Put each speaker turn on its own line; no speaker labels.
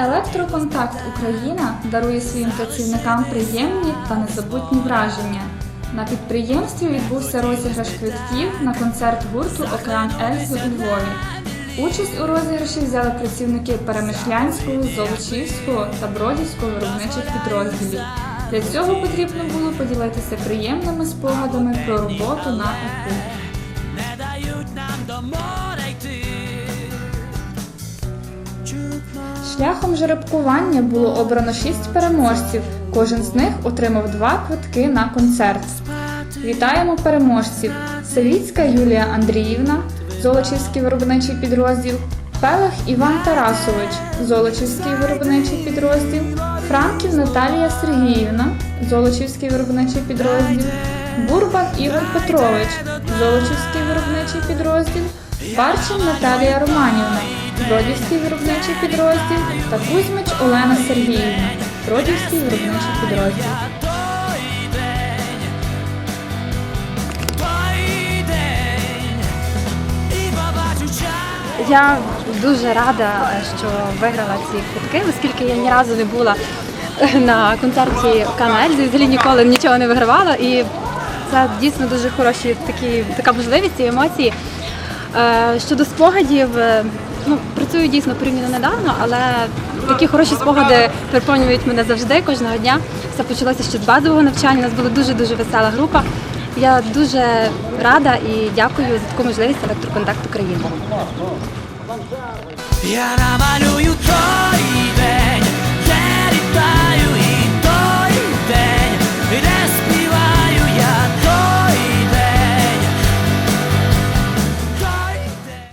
Електроконтакт Україна дарує своїм працівникам приємні та незабутні враження. На підприємстві відбувся розіграш квитків на концерт гурту Океан Ельзи у Львові. Участь у розіграші взяли працівники Перемишлянського, Золочівського та Бродівського виробничих підрозділів. Для цього потрібно було поділитися приємними спогадами про роботу на ЕКУ. Шляхом жеребкування було обрано шість переможців. Кожен з них отримав два квитки на концерт. Вітаємо переможців! Селіцька Юлія Андріївна, Золочівський виробничий підрозділ, Пелех Іван Тарасович, Золочівський виробничий підрозділ, Франків Наталія Сергіївна, Золочівський виробничий підрозділ, Бурбан Ігор Петрович, Золочівський виробничий підрозділ, Парчин Наталія Романівна, Бродівський виробничий підрозділ та Кузьмич Олена Сергіївна, Бродівський виробничий підрозділ.
Я дуже рада, що виграла ці квитки, оскільки я ні разу не була на концерті Канельзи, взагалі ніколи нічого не вигравала. І це дійсно дуже хороші такі, така можливість і емоції. Е, Щодо спогадів, е, ну, працюю дійсно порівняно недавно, але такі хороші спогади переповнюють мене завжди, кожного дня. Все почалося ще з базового навчання. У нас була дуже-дуже весела група. Я дуже рада і дякую за таку можливість електроконтакт України.
Я намалюю день